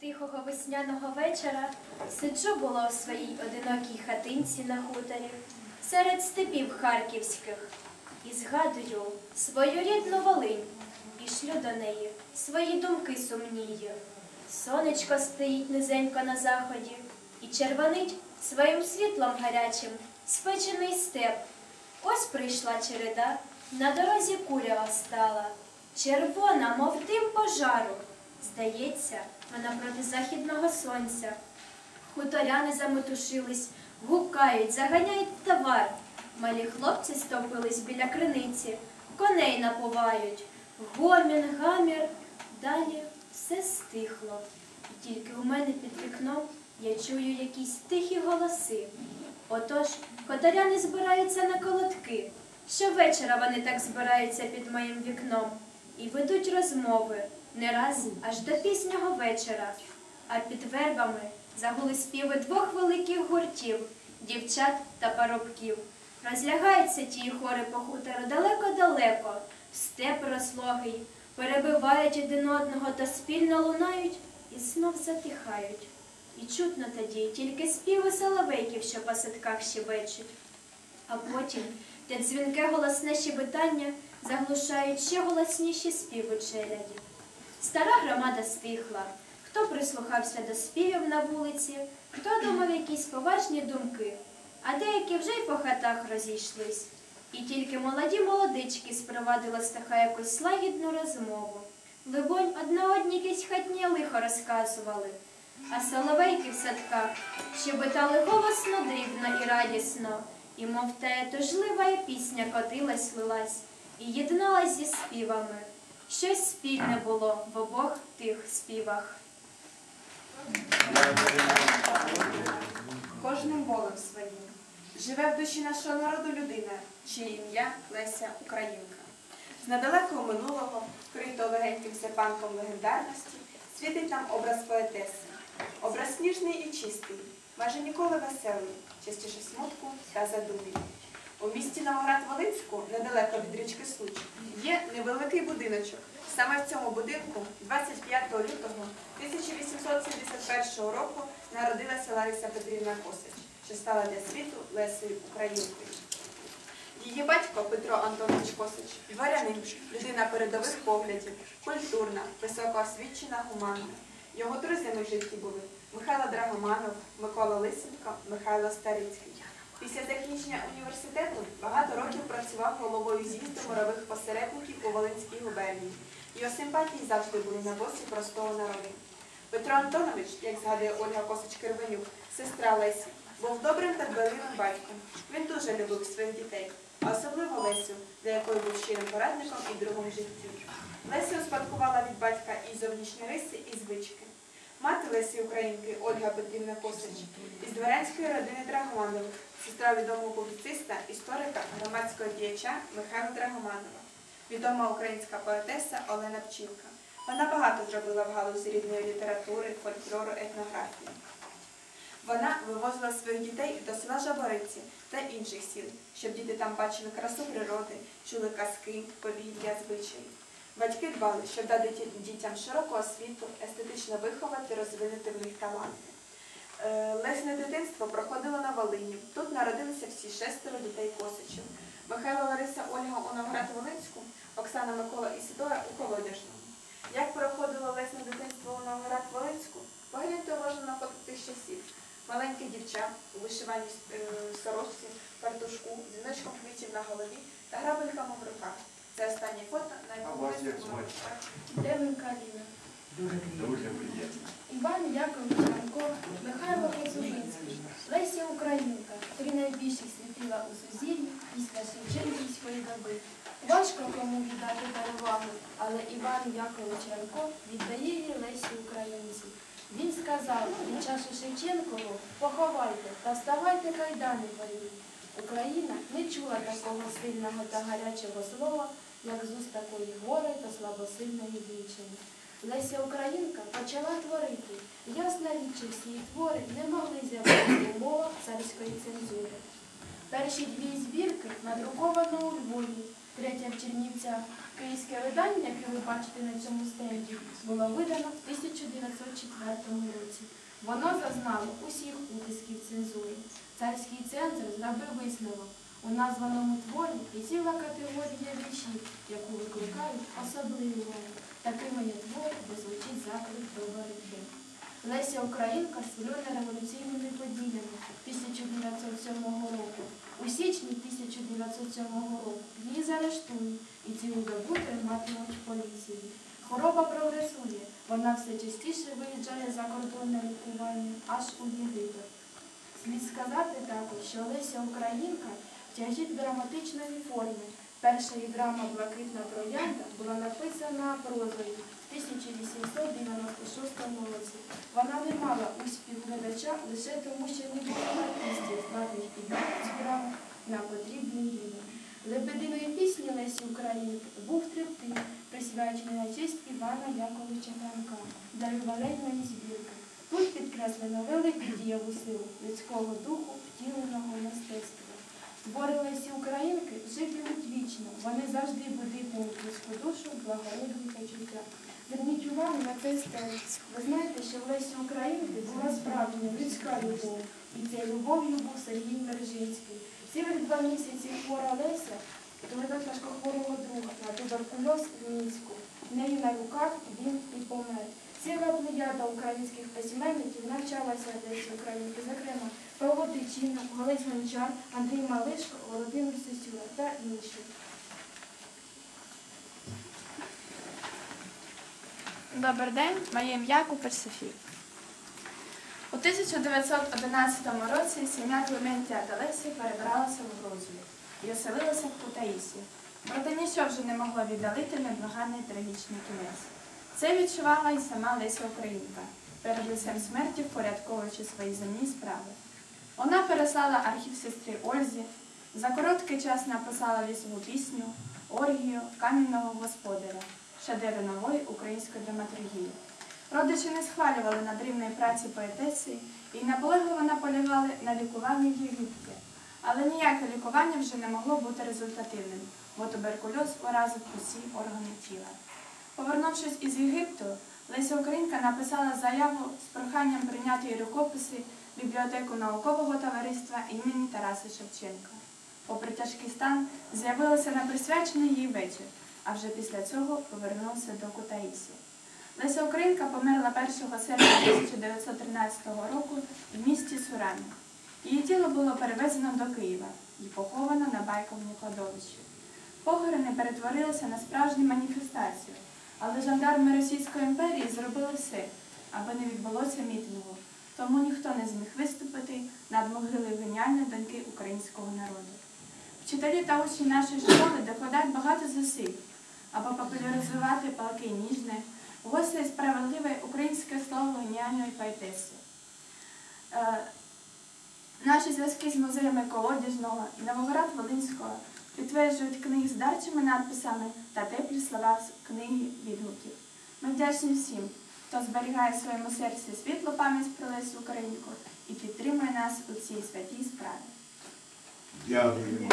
тихого весняного вечора сиджу було у своїй одинокій хатинці на хуторі серед степів харківських і згадую свою рідну Волинь і шлю до неї свої думки сумнії. Сонечко стоїть низенько на заході і червонить своїм світлом гарячим спечений степ. Ось прийшла череда, на дорозі курява стала, червона, мов дим пожару. Здається, вона проти західного сонця. Хуторяни заметушились, гукають, заганяють товар. Малі хлопці стовпились біля криниці, коней напувають. Гомін, гамір. Далі все стихло. І тільки у мене під вікном я чую якісь тихі голоси. Отож, хуторяни збираються на колодки. Щовечора вони так збираються під моїм вікном і ведуть розмови не раз аж до пізнього вечора. А під вербами загули співи двох великих гуртів дівчат та парубків. Розлягаються ті хори по хутору далеко-далеко, степ розлогий, перебивають один одного та спільно лунають і знов затихають. І чутно тоді тільки співи соловейків, що по садках щебечуть. А потім те дзвінке голосне щебетання заглушають ще голосніші співи челяді. Стара громада стихла. Хто прислухався до співів на вулиці, хто думав якісь поважні думки, а деякі вже й по хатах розійшлись. І тільки молоді молодички спровадили стаха якусь слагідну розмову. Либонь, одна одній якесь хатнє лихо розказували, а соловейки в садках щебетали голосно, дрібно і радісно, і мов та тужлива пісня котилась, лилась і єдналась зі співами. Щось спільне було в обох тих співах. кожним болем своїм. Живе в душі нашого народу людина, чиє ім'я Леся Українка. З недалекого минулого, вкритого легеньким серпанком легендарності, світить нам образ поетеси. Образ ніжний і чистий, майже ніколи веселий, частіше смутку та задумі. У місті Новоград-Волинську, недалеко від річки Случ, є невеликий будиночок. Саме в цьому будинку 25 лютого 1871 року народилася Лариса Петрівна Косич, що стала для світу Лесою Українкою. Її батько Петро Антонович Косич, дворянин, людина передових поглядів, культурна, високоосвічена, гуманна. Його друзями в житті були Михайло Драгоманов, Микола Лисенко, Михайло Старицький. Після закінчення університету багато років працював головою з'їзду морових посередників у Волинській губернії. Його симпатії завжди були на боці простого народу. Петро Антонович, як згадує Ольга Косич-Кирвенюк, сестра Лесі, був добрим та дбайливим батьком. Він дуже любив своїх дітей, а особливо Лесю, для якої був щирим порадником і другом житті. Леся успадкувала від батька і зовнішні риси, і звички. Мати Лесі Українки Ольга Петрівна Косич із дворянської родини Драгоманових, сестра відомого публіциста, історика, громадського діяча Михайла Драгоманова, відома українська поетеса Олена Пчілка. Вона багато зробила в галузі рідної літератури, фольклору, етнографії. Вона вивозила своїх дітей до села Жабориці та інших сіл, щоб діти там бачили красу природи, чули казки, повіддя, звичаї. Батьки дбали, щоб дати дітям широку освіту, естетично виховати, розвинути в них таланти. Е, Лесне дитинство проходило на Волині. Тут народилися всі шестеро дітей Косичів. Михайло Лариса Ольга у Новоград-Волинську, Оксана Микола і Сідора у Колодяжному. Як проходило лесне дитинство у Новоград-Волинську? Погляньте уважно на фото тих часів. Маленьке дівча у вишиваній е, сорочці, фартушку, з віночком квітів на голові та грабельками в руках. Це останнє фото, на якому як звати? Дуже приємно. Іван Якович Франко, Михайло Коцюбинський, Леся Українка, три найбільших світила у сузір'ї після Шевченківської доби. Важко кому віддати перевагу, але Іван Якович Франко віддає її Лесі Українці. Він сказав, від часу Шевченкову поховайте та вставайте кайдани твої. Україна не чула такого сильного та гарячого слова, як з уст такої гори та слабосильної дівчини. Леся Українка почала творити. Ясна річ, всі її твори не могли з'явитися в умовах царської цензури. Перші дві збірки надруковано у Львові. Третє в Чернівцях. Київське видання, яке ви бачите на цьому стенді, було видано в 1904 році. Воно зазнало усіх утисків цензури. Царський центр зробив висновок. У названому творі є ціла категорія віршів, яку викликають особливу увагу. Такими є твори, де звучить заклик до боротьби. Леся Українка створена революційними подіями 1907 року. У січні 1907 року її заарештують і цілу добу триматимуть поліції. Хвороба прогресує, вона все частіше виїжджає за кордонне лікування аж у Єгипет. Слід сказати також, що Леся Українка тяжить драматичної форми. Перша її драма Блакитна троянда була написана прозою в 1896 році. Вона не мала успіху глядача лише тому, що не було артистів, здатних підняти цю драму на потрібний рівень. Лебединої пісні Лесі Українки був триптих, присвячений на честь Івана Яковича Франка для ювілейної збірки. Тут підкреслено велику дієву силу людського духу, втіленого мистецтва. Твори Лесі Українки житимуть вічно, вони завжди будитимуть людську душу, благородні почуття. Зверніть увагу на цей стенд. Ви знаєте, що в Лесі Українки була справжня людська любов, і цією любов'ю був Сергій Мержинський. Цілих два місяці хвора Леся довела тяжкохворого друга туберкульоз в Мінську. В неї на руках він і помер. Ціла плеяда українських письменників навчалася Лесі Українки, зокрема Павло Тичина, Олесь Гончар, Андрій Малишко, Володимир Сосюра та інші. Добрий день, моє ім'я Купер Софія. У 1911 році сім'я Клементія Аталесі перебралася в Грузію і оселилася в Кутаїсі. Проте нічого вже не могло віддалити неблаганний трагічний кінець. Це відчувала і сама Леся Українка, перед лицем смерті впорядковуючи свої земні справи. Вона переслала архів сестри Ользі, за короткий час написала лісову пісню, оргію камінного господаря, шедевр нової української драматургії. Родичі не схвалювали надрівної праці поетеси і наполегливо наполягали на лікуванні в Єгипті. Але ніяке лікування вже не могло бути результативним, бо туберкульоз уразив усі органи тіла. Повернувшись із Єгипту, Леся Українка написала заяву з проханням прийняти її рукописи в бібліотеку наукового товариства імені Тараса Шевченка. Попри тяжкий стан, з'явилася на присвячений їй вечір, а вже після цього повернувся до Кутаїсі. Леся Українка померла 1 серпня 1913 року в місті Сурані. Її тіло було перевезено до Києва і поховано на Байковні кладовищі. Похорони перетворилися на справжню маніфестацію, але жандарми Російської імперії зробили все, аби не відбулося мітингу. Тому ніхто не зміг виступити над могилою геніальної доньки українського народу. Вчителі та учні нашої школи докладають багато зусиль, аби популяризувати палке і ніжне, гостре і справедливе українське слово геніальної поетеси. Е, Наші зв'язки з музеями Колодяжного і Новоград Волинського підтверджують книги з дарчими надписами та теплі слова з книги відгуків. Ми вдячні всім, хто зберігає в своєму серці світлу пам'ять про Лесю Українку і підтримує нас у цій святій справі. Дякую.